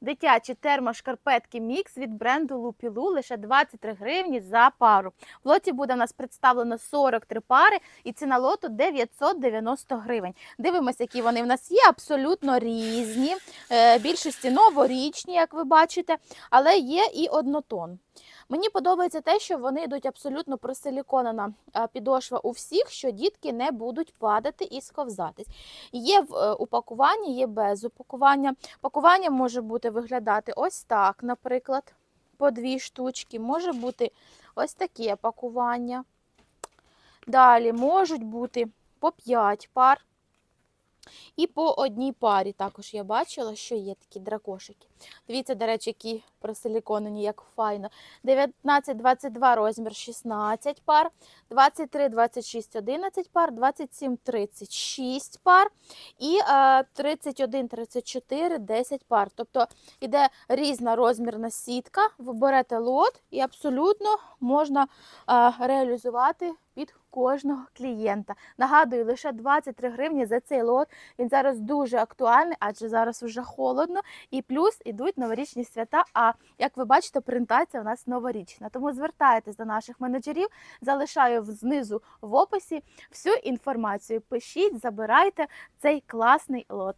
Дитячі термошкарпетки мікс від бренду Лупілу лише 23 гривні за пару. В лоті буде в нас представлено 43 пари і ціна лоту 990 гривень. Дивимося, які вони в нас є, абсолютно різні. Е, Більшості новорічні, як ви бачите, але є і однотон. Мені подобається те, що вони йдуть абсолютно просиліконена е, підошва у всіх, що дітки не будуть падати і сковзатись. Є в е, упакуванні, є без упакування. Пакування може бути виглядати ось так, наприклад, по дві штучки. Може бути ось таке пакування. Далі можуть бути по 5 пар. І по одній парі також я бачила, що є такі дракошики. Дивіться, до речі, які просиліконені, як файно. 19-22 розмір 16 пар, 23-26 11 пар, 27-36 пар і е, 31-34 10 пар. Тобто іде різна розмірна сітка, ви берете лот і абсолютно можна е, реалізувати під кожного клієнта. Нагадую, лише 23 гривні за цей лот. Він зараз дуже актуальний, адже зараз вже холодно. І плюс ідуть новорічні свята. А як ви бачите, презентація у нас новорічна. Тому звертайтесь до наших менеджерів, залишаю знизу в описі всю інформацію. Пишіть, забирайте цей класний лот.